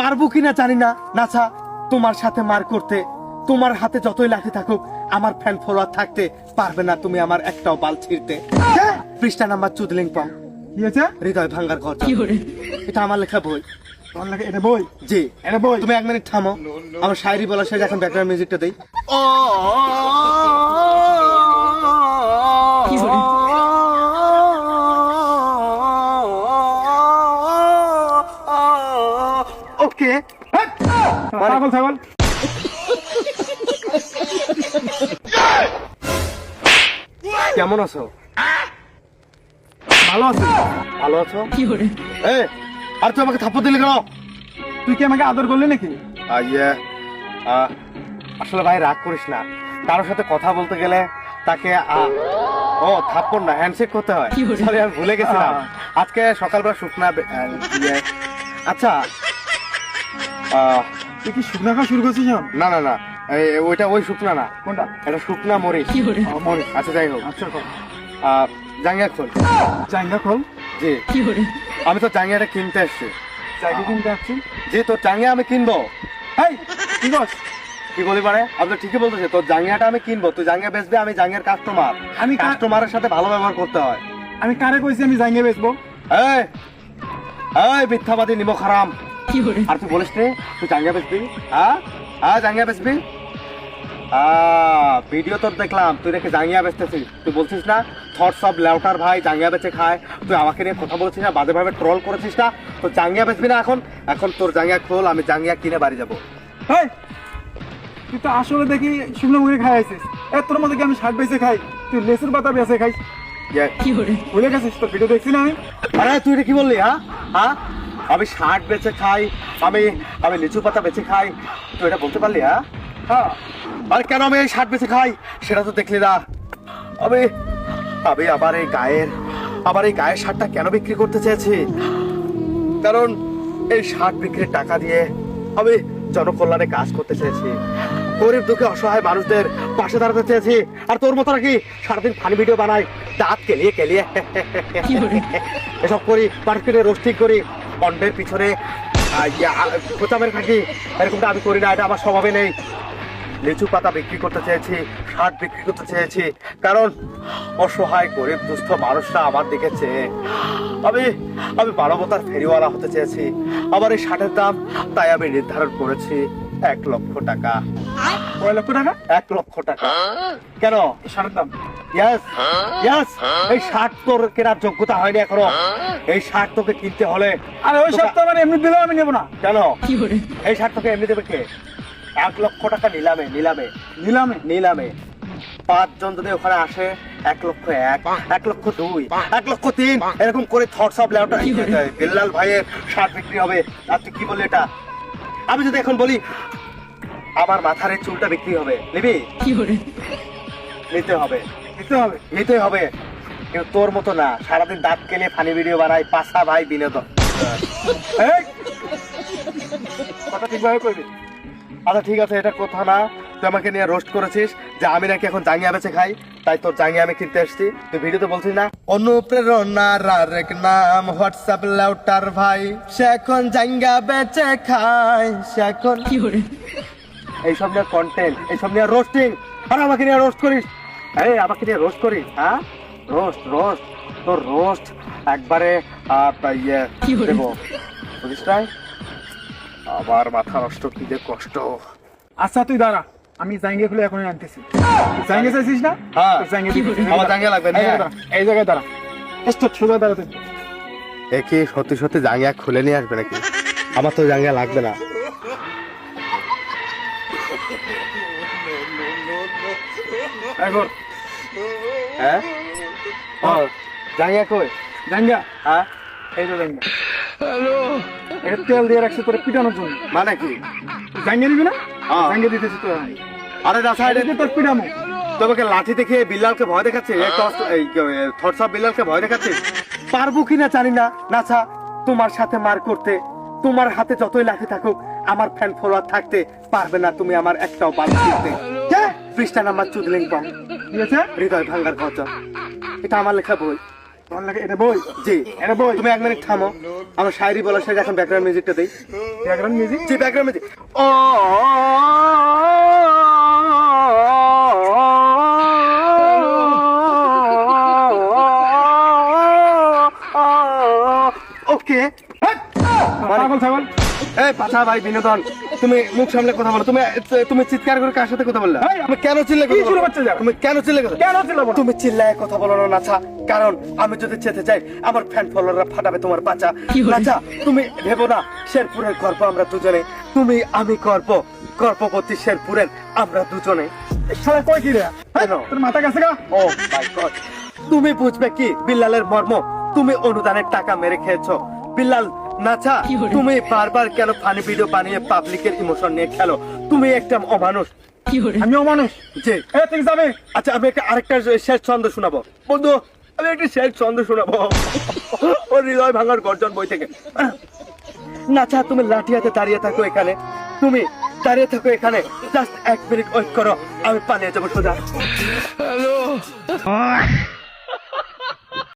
পারব কিনা জানি না নাছা তোমার সাথে মার করতে তোমার হাতে যতই লাঠি থাকুক আমার ফ্যান ফলোয়ার থাকতে পারবে না তুমি আমার একটাও বাল ছিঁড়তে পৃষ্ঠা নাম্বার চুদলিং পং হৃদয় ভাঙ্গার ঘর এটা আমার লেখা বই এটা বই জি এটা বই তুমি এক মিনিট থামো আমার শায়রি বলা শেষ এখন ব্যাকগ্রাউন্ড মিউজিকটা দেই ওকে পাগল ছাগল। কেমন আছো? ভালো আছে? ভালো আছো? এ আর তুই আমাকে থাপ্পড় দিলি কেন? তুই কি আমাকে আদর করলি নাকি? আসলে ভাই রাগ করিস না। কারোর সাথে কথা বলতে গেলে তাকে ও থাপ্পড় না হ্যান্ডশেক করতে হয়। সরি আমি ভুলে গেছিলাম। আজকে সকালবেলা শুকনা ইয়ে, আচ্ছা। আহ, তুই কি শুকনা খাওয়া শুরু করছিস না না না। ওইটা ওই শুকনা না। কোনটা? এটা শুকনা মরিচ। ও, মরিচ। আচ্ছা যাই হোক। আচ্ছা জাঙ্গিয়া খোল। জাঙ্গা খোল? জি। আমি তো জাঙ্গিয়াটা কিনতে এসছি। জাঙ্গি কিনতে আসছি জি তোর জাঙ্গিয়া আমি কিনবো। এই কি করছ কি বলি পারে আমি তো ঠিকই বলতেছি তোর জাঙ্গিয়াটা আমি কিনবো। তুই জাঙ্গিয়া বেচবি আমি জাঙ্গিয়ার কাস্টমার আমি কাস্টমারের সাথে ভালো ব্যবহার করতে হয়। আমি কারে কইছি আমি জাঙ্গে বেচবো? এই এই মিথ্যাবাদী নিব খারাম আর তুই বলিস রে তুই জাঙ্গিয়া বেচবি? হ্যাঁ? হ্যাঁ জাঙ্গিয়া বেচবি? আহ, ভিডিও তোর দেখলাম তুই রেখে জাঙ্গিয়া বেচতেছিস। তুই বলছিস না থটস অফ লেউটার ভাই জাঙ্গিয়া বেচে খায়। তুই আমাকে নিয়ে কথা বলছিস না বাজে ভাবে ট্রল করেছিস না? তো জাঙ্গিয়া বেচবি না এখন? এখন তোর জাঙ্গিয়া খোল আমি জাঙ্গিয়া কিনে বাড়ি যাব। এই তুই তো আসলে দেখি শুকনো মুখে খাই আছিস এ তোর মধ্যে কি আমি শার্ট বেচে খাই? তুই লেসুর পাতা বেচে খাইস। ইয়ে, ভুলে গেছিস তোর ভিডিও দেখছি না আমি? আরে তুই এটা কি বললি হ্যাঁ? হ্যাঁ? আমি শার্ট বেচে খাই আমি আমি লিচু পাতা বেচে খাই। তুই এটা বলতে পারলি হ্যাঁ? হ্যাঁ। আরে কেন আমি এই শার্ট বেচে খাই? সেটা তো দেখলি না। আমি আমি আবার এই গায়ের আবার এই গায়ের শার্টটা কেন বিক্রি করতে চেয়েছি? কারণ এই শার্ট বিক্রির টাকা দিয়ে আমি জনকল্যাণে কাজ করতে চেয়েছি। গরিব দুঃখে অসহায় মানুষদের পাশে দাঁড়াতে চেয়েছি। আর তোর মতো নাকি সারাদিন ফানি ভিডিও বানাই দাঁত কেলিয়ে কেলিয়ে। এসব করি মার্কেটে রোস্টিং করি অন্ডের পিছনে আহ, খোঁচা এরকমটা আমি করি না এটা আমার স্বভাবে নেই। লিচু পাতা বিক্রি করতে চেয়েছি শার্ট বিক্রি করতে চেয়েছি কারণ অসহায় গরিব দুস্থ মানুষরা আমার দিকে চেয়ে। আমি আমি মানবতার ফেরিওয়ালা হতে চেয়েছি। আমার এই শার্টের দাম তাই আমি নির্ধারণ করেছি এক লক্ষ টাকা। কয় লক্ষ টাকা? এক লক্ষ টাকা। কেন? শার্টের দাম? ইয়াস ইয়াস এই শার্ট তোর কেনার যোগ্যতা হয়নি এখনও। এই শার্ট তোকে কিনতে হলে আরে ওই তোকে- সপ্তাহ মানে এমনি দিলেও আমি নেব না। কেন? এই শার্ট তোকে এমনি দেবে কে? এক লক্ষ টাকা নিলামে নিলামে। নিলামে? নিলামে। পাঁচজন যদি ওখানে আসে এক লক্ষ এক এক লক্ষ দুই এক লক্ষ তিন এরকম করে থটস অফ লেউটা বিল্লাল ভাইয়ের শার্ট বিক্রি হবে। আর তুই কি বললি এটা? আমি যদি এখন বলি আমার মাথার এই চুলটা বিক্রি হবে। নিবি? নিতে হবে। দিতে হবে। নিতে হবে। কিন্তু তোর মতো না সারাদিন দাঁত কেলে ফানি ভিডিও বানাই পাশা ভাই বিনোদন। কথা ঠিকভাবে করবি আচ্ছা ঠিক আছে এটা কথা না। তুই আমাকে নিয়ে রোস্ট করেছিস যে আমি নাকি এখন জাঙ্গিয়া বেচে খাই তাই তোর জাঙ্গিয়া আমি কিনতে এসেছি। তুই ভিডিওতে বলছিস না? অনুপ্রেরণার আরেক নাম হোয়াটসঅ্যাপ লাউটার ভাই। সে এখন জাঙ্গিয়া বেচে খাই সে এখন এইসব নিয়ে কন্টেন্ট এইসব নিয়ে রোস্টিং আর আমাকে নিয়ে রোস্ট করিস। এই আমাকে নিয়ে রোস্ট করিস হ্যাঁ? রোস্ট রোস্ট তোর রোস্ট একবারে ইয়ে দেবো। বুঝিস নাই? আবার মাথা নষ্ট কি যে কষ্ট। আচ্ছা তুই দাঁড়া আমি জাঙ্গে খুলে এখনই আনতেছি। জাঙ্গে চাইছিস না? হ্যাঁ। জাঙ্গে আমার জাঙ্গিয়া লাগবে, জায়গায় দাঁড়া, এই জায়গায় দাঁড়া। স্টপ সোজা দাঁড়াতে এ কি সত্যি সত্যি জাঙ্গিয়া খুলে নিয়ে আসবে নাকি? আমার তো জাঙ্গিয়া লাগবে না। এখন হ্যাঁ? ও, কই? জাঙ্গা হ্যাঁ? এই তো জাঙ্গা এটা তেল দিয়ে রাখছি তোর পিটানোর জন্য। মানে কি? নিবি না? হ্যাঁ। দিতেছি আরে এটা তোর তোমাকে লাঠি দেখে বিল্লালকে ভয় দেখাচ্ছে? থটস বিল্লালকে ভয় দেখাচ্ছে? পারব কিনা জানি না। নাছা তোমার সাথে মার করতে তোমার হাতে যতই লাঠি থাকুক আমার ফ্যান ফলোয়ার থাকতে পারবে না তুমি আমার একটাও বাল ছিঁড়তে পৃষ্ঠা নাম্বার চুদলিং পং আছে হৃদয় ভাঙ্গার ঘর এটা আমার লেখা বই তোমার এটা বই জি এটা বই তুমি এক মিনিট থামো আমার শায়রি বলার সাথে এখন ব্যাকগ্রাউন্ড মিউজিকটা দেই ব্যাকগ্রাউন্ড মিউজিক জি ব্যাকগ্রাউন্ড মিউজিক ও ওকে পাগল ছাগল এই পাছা ভাই বিনোদন। তুমি মুখ সামনে কথা বলো। তুমি তুমি চিৎকার করে কার সাথে কথা বললে? এই, তুমি কেন চিল্লে কি শুরু করছ তুমি কেন চিল্লে কথা কেন চিল্লাবো তুমি চিল্লায় কথা বলো না নাছা কারণ আমি যদি যেতে চাই আমার ফ্যান ফলোয়াররা ফাটাবে তোমার বাচ্চা। নাচা তুমি ভেবো না শেরপুরের গর্ব আমরা দুজনে। তুমি আমি গর্ব। গর্ভবতী শেরপুরের আমরা দুজনে। শালা কই কি রে? হ্যাঁ, কেন? তোর মাথা গেছে গা? Oh my god. তুমি বুঝবে কি? বিল্লালের মর্ম। তুমি অনুদানের টাকা মেরে খেয়েছো। বিল্লাল নাচা তুমি বারবার কেন ফানি ভিডিও বানিয়ে পাবলিকের ইমোশন নিয়ে খেলো? তুমি একটা অমানুষ। আমি অমানুষ? জি। এ তুই যাবে? আচ্ছা আমি একটা আরেকটা শেষ ছন্দ শোনাবো। বন্ধু আমি একটা শেষ ছন্দ শোনাবো। ও হৃদয় ভাঙার গর্জন বই থেকে। নাচা তুমি লাঠি হাতে দাঁড়িয়ে থাকো এখানে। তুমি দাঁড়িয়ে থাকো এখানে। জাস্ট এক মিনিট ওয়েট করো। আমি পালিয়ে যাব সোজা।